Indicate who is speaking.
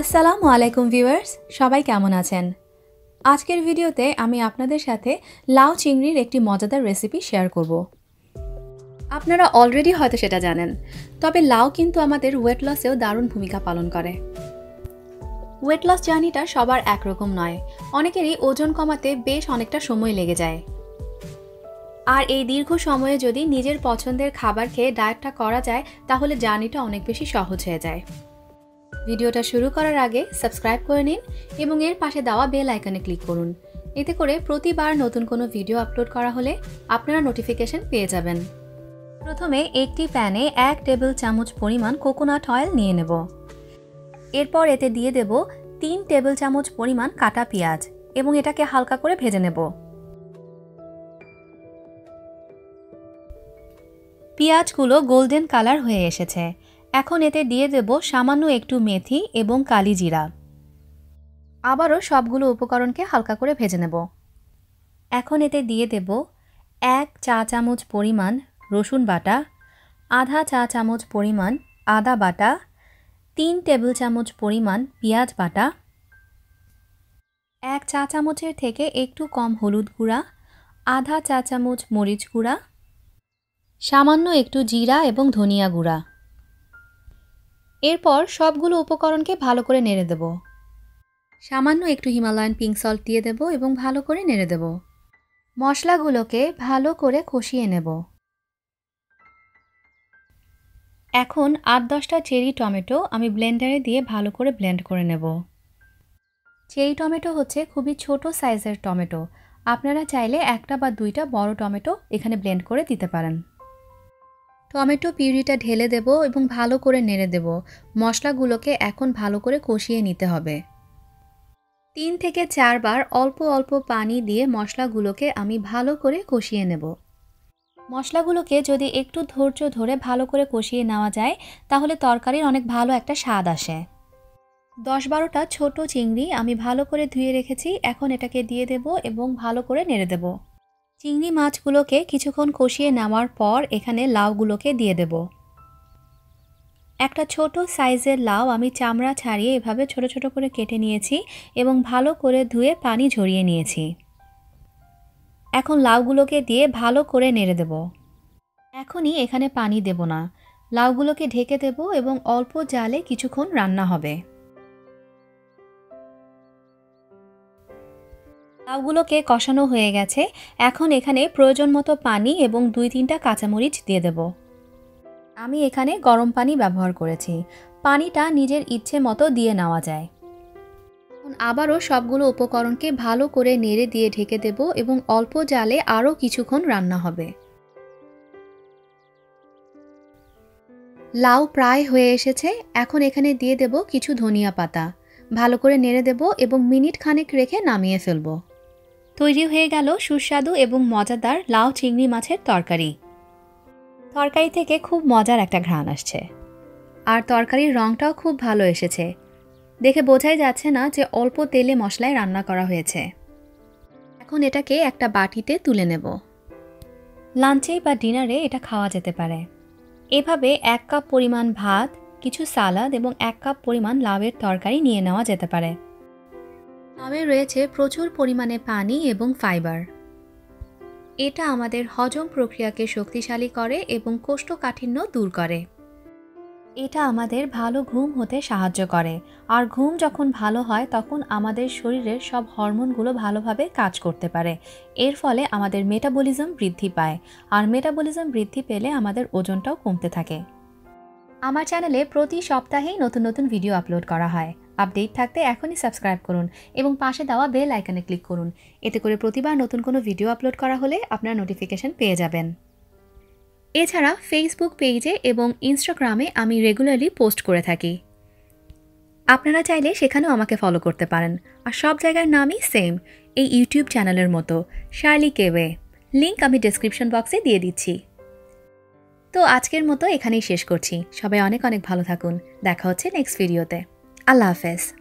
Speaker 1: আসসালামু আলাইকুম ভিউয়ার্স, সবাই কেমন আছেন? আজকের ভিডিওতে আমি আপনাদের সাথে লাউ চিংড়ির একটি মজাদার রেসিপি শেয়ার করব। আপনারা অলরেডি হয়তো সেটা জানেন, তবে লাউ কিন্তু আমাদের ওয়েট লসেও দারুণ ভূমিকা পালন করে। ওয়েট লস জার্নিটা সবার একরকম নয়, অনেকেরই ওজন কমাতে বেশ অনেকটা সময় লেগে যায়। আর এই দীর্ঘ সময়ে যদি নিজের পছন্দের খাবার খেয়ে ডায়েটটা করা যায়, তাহলে জার্নিটা অনেক বেশি সহজ হয়ে যায়। ভিডিওটা শুরু করার আগে সাবস্ক্রাইব করে নিন এবং এর পাশে দেওয়া বেল আইকনে ক্লিক করুন। এতে করে প্রতিবার নতুন কোনো ভিডিও আপলোড করা হলে আপনারা নোটিফিকেশন পেয়ে যাবেন। প্রথমে একটি প্যানে এক টেবিল চামচ পরিমাণ কোকোনাট অয়েল নিয়ে নেব। এরপর এতে দিয়ে দেব তিন টেবিল চামচ পরিমাণ কাটা পেঁয়াজ এবং এটাকে হালকা করে ভেজে নেব। পেঁয়াজগুলো গোল্ডেন কালার হয়ে এসেছে। এখন এতে দিয়ে দেব সামান্য একটু মেথি এবং কালি জিরা আবারও সবগুলো উপকরণকে হালকা করে ভেজে নেব। এখন এতে দিয়ে দেব এক চা চামচ পরিমাণ রসুন বাটা, আধা চা চামচ পরিমাণ আদা বাটা, তিন টেবিল চামচ পরিমাণ পেঁয়াজ বাটা, এক চা চামচের থেকে একটু কম হলুদ গুঁড়া, আধা চা চামচ মরিচ গুঁড়া, সামান্য একটু জিরা এবং ধনিয়া গুঁড়া। এরপর সবগুলো উপকরণকে ভালো করে নেড়ে দেব। সামান্য একটু হিমালয়ান পিঙ্ক সল্ট দিয়ে দেব এবং ভালো করে নেড়ে দেব। মশলাগুলোকে ভালো করে কষিয়ে নেব। এখন আট দশটা চেরি টমেটো আমি ব্লেন্ডারে দিয়ে ভালো করে ব্লেন্ড করে নেব। চেরি টমেটো হচ্ছে খুবই ছোট সাইজের টমেটো। আপনারা চাইলে একটা বা দুইটা বড় টমেটো এখানে ব্লেন্ড করে দিতে পারেন। টমেটো পিউরিটা ঢেলে দেব এবং ভালো করে নেড়ে দেব। মশলাগুলোকে এখন ভালো করে কষিয়ে নিতে হবে। তিন থেকে চারবার অল্প অল্প পানি দিয়ে মশলাগুলোকে আমি ভালো করে কষিয়ে নেব। মশলাগুলোকে যদি একটু ধৈর্য ধরে ভালো করে কষিয়ে নেওয়া যায়, তাহলে তরকারির অনেক ভালো একটা স্বাদ আসে। দশ বারোটা ছোট চিংড়ি আমি ভালো করে ধুয়ে রেখেছি, এখন এটাকে দিয়ে দেব এবং ভালো করে নেড়ে দেবো। চিংড়ি মাছগুলোকে কিছুক্ষণ কষিয়ে নেওয়ার পর এখানে লাউগুলোকে দিয়ে দেব। একটা ছোট সাইজের লাউ আমি চামড়া ছাড়িয়ে এভাবে ছোট ছোট করে কেটে নিয়েছি এবং ভালো করে ধুয়ে পানি ঝরিয়ে নিয়েছি। এখন লাউগুলোকে দিয়ে ভালো করে নেড়ে দেব। এখনই এখানে পানি দেব না। লাউগুলোকে ঢেকে দেব এবং অল্প জালে কিছুক্ষণ রান্না হবে। লাউগুলোকে কষানো হয়ে গেছে। এখন এখানে প্রয়োজন মতো পানি এবং দুই তিনটা কাঁচামরিচ দিয়ে দেব। আমি এখানে গরম পানি ব্যবহার করেছি। পানিটা নিজের ইচ্ছে মতো দিয়ে নেওয়া যায়। আবারও সবগুলো উপকরণকে ভালো করে নেড়ে দিয়ে ঢেকে দেব এবং অল্প জালে আরও কিছুক্ষণ রান্না হবে। লাউ প্রায় হয়ে এসেছে। এখন এখানে দিয়ে দেব কিছু ধনিয়া পাতা। ভালো করে নেড়ে দেব এবং মিনিট খানেক রেখে নামিয়ে ফেলব। তৈরি হয়ে গেল সুস্বাদু এবং মজাদার লাউ চিংড়ি মাছের তরকারি। তরকারি থেকে খুব মজার একটা ঘ্রাণ আসছে। আর তরকারির রঙটাও খুব ভালো এসেছে। দেখে বোঝাই যাচ্ছে না যে অল্প তেলে মশলায় রান্না করা হয়েছে। এখন এটাকে একটা বাটিতে তুলে নেব। লাঞ্চে বা ডিনারে এটা খাওয়া যেতে পারে। এভাবে এক কাপ পরিমাণ ভাত, কিছু সালাদ এবং এক কাপ পরিমাণ লাউয়ের তরকারি নিয়ে নেওয়া যেতে পারে। লাউয়ে রয়েছে প্রচুর পরিমাণে পানি এবং ফাইবার। এটা আমাদের হজম প্রক্রিয়াকে শক্তিশালী করে এবং কোষ্ঠকাঠিন্য দূর করে। এটা আমাদের ভালো ঘুম হতে সাহায্য করে। আর ঘুম যখন ভালো হয়, তখন আমাদের শরীরের সব হরমোনগুলো ভালোভাবে কাজ করতে পারে। এর ফলে আমাদের মেটাবলিজম বৃদ্ধি পায়। আর মেটাবলিজম বৃদ্ধি পেলে আমাদের ওজনটাও কমতে থাকে। আমার চ্যানেলে প্রতি সপ্তাহেই নতুন নতুন ভিডিও আপলোড করা হয়। আপডেট থাকতে এখনই সাবস্ক্রাইব করুন এবং পাশে দেওয়া বেল আইকনে ক্লিক করুন। এতে করে প্রতিবার নতুন কোনো ভিডিও আপলোড করা হলে আপনার নোটিফিকেশন পেয়ে যাবেন। এছাড়া ফেসবুক পেজে এবং ইনস্টাগ্রামে আমি রেগুলারলি পোস্ট করে থাকি। আপনারা চাইলে সেখানেও আমাকে ফলো করতে পারেন। আর সব জায়গার নামই সেম এই ইউটিউব চ্যানেলের মতো। শার্লি কেওয়ে লিঙ্ক আমি ডিসক্রিপশন বক্সে দিয়ে দিচ্ছি। তো আজকের মতো এখানেই শেষ করছি। সবাই অনেক অনেক ভালো থাকুন। দেখা হচ্ছে নেক্সট ভিডিওতে Allah Hafiz.